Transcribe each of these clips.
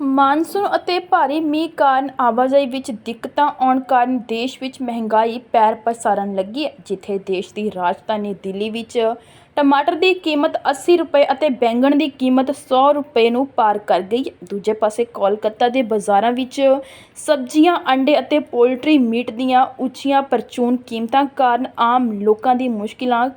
Monsoon ਅਤੇ ਭਾਰੀ ਮੀਂਹ ਕਾਰਨ ਆਵਾਜਾਈ ਵਿੱਚ ਦਿੱਕਤਾਂ ਆਉਣ ਕਾਰਨ ਦੇਸ਼ ਵਿੱਚ ਮਹਿੰਗਾਈ ਪੈਰ ਪਸਾਰਨ ਲੱਗੀ ਹੈ, ਜਿੱਥੇ ਦੇਸ਼ ਦੀ ਰਾਜਧਾਨੀ ਦਿੱਲੀ ਵਿੱਚ ਟਮਾਟਰ ਦੀ ਕੀਮਤ 80 ਰੁਪਏ ਅਤੇ ਬੈਂਗਣ ਦੀ ਕੀਮਤ 100 ਰੁਪਏ ਨੂੰ ਪਾਰ ਕਰ ਗਈ ਹੈ। ਦੂਜੇ ਪਾਸੇ ਕੋਲਕਾਤਾ ਦੇ ਬਾਜ਼ਾਰਾਂ ਵਿੱਚ ਸਬਜ਼ੀਆਂ, ਅੰਡੇ ਅਤੇ ਪੋਲਟਰੀ ਮੀਟ ਦੀਆਂ ਉੱਚੀਆਂ ਪਰਚੂਨ ਕੀਮਤਾਂ ਕਾਰਨ ਆਮ ਲੋਕਾਂ ਦੀ ਮੁਸ਼ਕਿਲਾਂ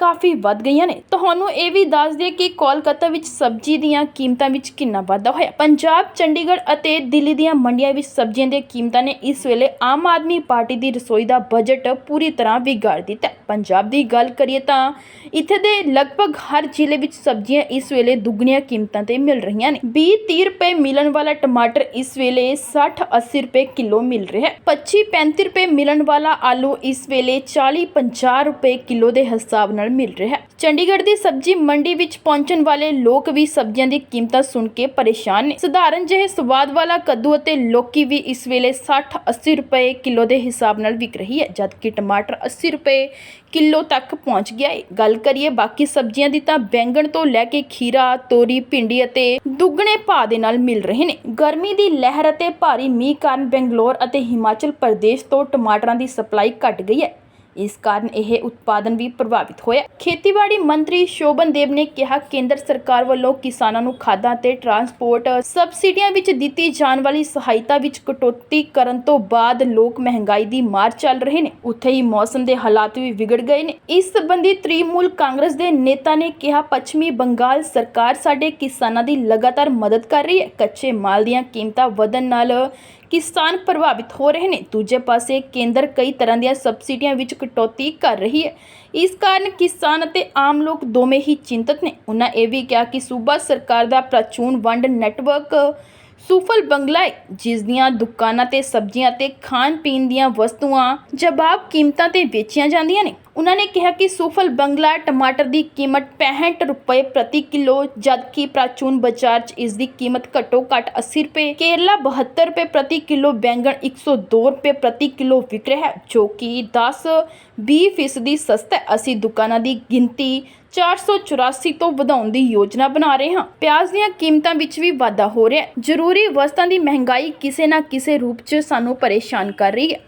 ਕਾਫੀ ਵੱਧ ਗਈਆਂ ਨੇ। ਤੁਹਾਨੂੰ ਇਹ ਵੀ ਦੱਸ ਦਈਏ ਕਿ ਕੋਲਕਾਤਾ ਵਿੱਚ ਸਬਜ਼ੀ ਦੀਆਂ ਕੀਮਤਾਂ ਵਿੱਚ ਕਿੰਨਾ ਵਾਧਾ ਹੋਇਆ। ਪੰਜਾਬ, ਚੰਡੀਗੜ੍ਹ ਅਤੇ ਦਿੱਲੀ ਦੀਆਂ ਮੰਡੀਆਂ ਵਿੱਚ ਸਬਜ਼ੀਆਂ ਦੀਆਂ ਕੀਮਤਾਂ ਨੇ ਇਸ ਵੇਲੇ ਆਮ ਆਦਮੀ ਪਾਰਟੀ ਦੀ ਰਸੋਈ ਦਾ ਬਜਟ ਪੂਰੀ ਤਰ੍ਹਾਂ ਵਿਗਾੜ ਦਿੱਤਾ ਪੰਜਾਬ ਦੀ ਗੱਲ ਕਰੀਏ ਤਾਂ ਇੱਥੇ ਦੇ ਲਗਭਗ ਹਰ ਜ਼ਿਲ੍ਹੇ ਵਿੱਚ ਸਬਜ਼ੀਆਂ ਇਸ ਵੇਲੇ ਦੁੱਗਣੀਆਂ ਕੀਮਤਾਂ ਤੇ ਮਿਲ ਰਹੀਆਂ ਨੇ। 20 30 ਰੁਪਏ ਮਿਲਣ ਵਾਲਾ ਟਮਾਟਰ ਇਸ ਵੇਲੇ 60 80 ਰੁਪਏ ਕਿਲੋ ਮਿਲ ਰਿਹਾ ਹੈ। 25 35 ਰੁਪਏ ਮਿਲਣ ਵਾਲਾ ਆਲੂ ਇਸ ਵੇਲੇ 40 50 ਰੁਪਏ ਕਿਲੋ ਦੇ ਹਿਸਾਬ ਨਾਲ ਮਿਲ ਰਿਹਾ ਹੈ। ਚੰਡੀਗੜ੍ਹ ਦੀ ਸਬਜ਼ੀ ਮੰਡੀ ਵਿੱਚ ਪਹੁੰਚਣ ਵਾਲੇ ਲੋਕ ਵੀ ਸਬਜ਼ੀਆਂ ਦੀ ਕੀਮਤਾਂ ਸੁਣ ਕੇ ਪਰੇਸ਼ਾਨ ਨੇ। ਸਧਾਰਨ ਜਿਹੇ ਸਵਾਦ ਵਾਲਾ ਕੱਦੂ ਅਤੇ ਲੌਕੀ ਵੀ ਇਸ ਵੇਲੇ 60 80 ਰੁਪਏ ਕਿਲੋ ਦੇ ਹਿਸਾਬ ਨਾਲ ਵਿਕ ਰਹੀ ਹੈ ਜਦਕਿ ਟਮਾਟਰ 80 ਰੁਪਏ ਕਿਲੋ ਤੱਕ ਪਹੁੰਚ ਗਿਆ ਹੈ। ਗੱਲ ਕਰੀਏ ਬਾਕੀ ਸਬਜ਼ੀਆਂ ਦੀ ਤਾਂ ਬੈਂਗਣ ਤੋਂ ਲੈ ਕੇ ਖੀਰਾ, ਤੋਰੀ, ਭਿੰਡੀ ਅਤੇ ਦੁੱਗਣੇ ਭਾਅ ਦੇ ਨਾਲ ਮਿਲ ਰਹੇ ਨੇ। ਗਰਮੀ ਦੀ ਲਹਿਰ ਅਤੇ ਭਾਰੀ ਮੀਂਹ ਕਾਰਨ ਬੈਂਗਲੌਰ ਅਤੇ ਹਿਮਾਚਲ ਪ੍ਰਦੇਸ਼ ਤੋਂ ਟਮਾਟਰਾਂ ਦੀ ਸਪਲਾਈ ਘਟ ਗਈ ਹੈ। ਇਸ ਕਾਰਨ ਇਹ ਉਤਪਾਦਨ ਵੀ ਪ੍ਰਭਾਵਿਤ ਹੋਇਆ। ਖੇਤੀਬਾੜੀ ਮੰਤਰੀ ਸ਼ੋਭਨ ਦੇਵ ਨੇ ਕਿਹਾ, ਕੇਂਦਰ ਸਰਕਾਰ ਵੱਲੋਂ ਕਿਸਾਨਾਂ ਨੂੰ ਖਾਦਾਂ ਤੇ ਟਰਾਂਸਪੋਰਟ ਸਬਸਿਡੀਆਂ ਵਿੱਚ ਦਿੱਤੀ ਜਾਣ ਵਾਲੀ ਸਹਾਇਤਾ ਵਿੱਚ ਕਟੌਤੀ ਕਰਨ ਤੋਂ ਬਾਅਦ ਲੋਕ ਮਹਿੰਗਾਈ ਦੀ ਮਾਰ ਚੱਲ ਰਹੇ ਨੇ। ਉੱਥੇ ਹੀ ਮੌਸਮ ਦੇ ਹਾਲਾਤ ਵੀ ਵਿਗੜ ਗਏ ਨੇ। ਇਸ ਸੰਬੰਧੀ ਤ੍ਰਿਮੂਲ ਕਾਂਗਰਸ ਦੇ ਨੇਤਾ ਨੇ ਕਿਹਾ, ਪੱਛਮੀ ਬੰਗਾਲ ਸਰਕਾਰ ਸਾਡੇ ਕਿਸਾਨਾਂ ਦੀ ਲਗਾਤਾਰ ਮਦਦ ਕਰ ਰਹੀ ਹੈ। ਕੱਚੇ ਮਾਲ ਦੀਆਂ ਕੀਮਤਾਂ ਵਧਣ ਨਾਲ ਕਿਸਾਨ ਪ੍ਰਭਾਵਿਤ ਹੋ ਰਹੇ ਨੇ। ਦੂਜੇ ਪਾਸੇ ਕੇਂਦਰ ਕਈ ਤਰ੍ਹਾਂ ਦੀਆਂ ਸਬਸਿਡੀਆਂ ਵਿੱਚ ਕਟੌਤੀ ਕਰ ਰਹੀ ਹੈ। ਇਸ ਕਾਰਨ ਕਿਸਾਨ ਅਤੇ ਆਮ ਲੋਕ ਦੋਵੇਂ ਹੀ ਚਿੰਤਤ ਨੇ। ਉਹਨਾਂ ਇਹ ਵੀ ਕਿਹਾ ਕਿ ਸੂਬਾ ਸਰਕਾਰ ਦਾ ਪ੍ਰਚੂਨ ਵੰਡ ਨੈਟਵਰਕ ਸੁਫਲ ਬੰਗਲਾ ਹੈ, ਜਿਸ ਦੀਆਂ ਦੁਕਾਨਾਂ ਤੇ ਸਬਜ਼ੀਆਂ ਤੇ ਖਾਣ ਪੀਣ ਦੀਆਂ ਵਸਤੂਆਂ ਜਵਾਬ ਕੀਮਤਾਂ ਤੇ ਵੇਚੀਆਂ ਜਾਂਦੀਆਂ ਨੇ। ਉਨ੍ਹਾਂ ਨੇ ਕਿਹਾ ਕਿ ਸੁਫਲ ਬੰਗਲਾ ਟਮਾਟਰ ਦੀ ਕੀਮਤ 65 ਰੁਪਏ ਪ੍ਰਤੀ ਕਿਲੋ, ਜਦਕਿ ਪ੍ਰਾਚੂਨ ਬਾਜ਼ਾਰ 'ਚ ਇਸ ਦੀ ਕੀਮਤ ਘੱਟੋ ਘੱਟ 80 ਰੁਪਏ, ਕੇਰਲਾ 72 ਰੁਪਏ ਪ੍ਰਤੀ ਕਿਲੋ, ਬੈਂਗਣ 102 ਰੁਪਏ ਪ੍ਰਤੀ ਕਿਲੋ ਵਿਕ ਰਿਹਾ ਹੈ, ਜੋ ਕਿ 10 20 ਫੀਸਦੀ ਸਸਤਾ ਹੈ। ਅਸੀਂ ਦੁਕਾਨਾਂ ਦੀ ਗਿਣਤੀ 484 ਤੋਂ ਵਧਾਉਣ ਦੀ ਯੋਜਨਾ ਬਣਾ ਰਹੇ ਹਾਂ। ਪਿਆਜ਼ ਦੀਆਂ ਕੀਮਤਾਂ ਵਿੱਚ ਵੀ ਵਾਧਾ ਹੋ ਰਿਹਾ ਹੈ। ਜ਼ਰੂਰੀ ਵਸਤਾਂ ਦੀ ਮਹਿੰਗਾਈ ਕਿਸੇ ਨਾ ਕਿਸੇ ਰੂਪ 'ਚ ਸਾਨੂੰ ਪਰੇਸ਼ਾਨ ਕਰ ਰਹੀ ਹੈ।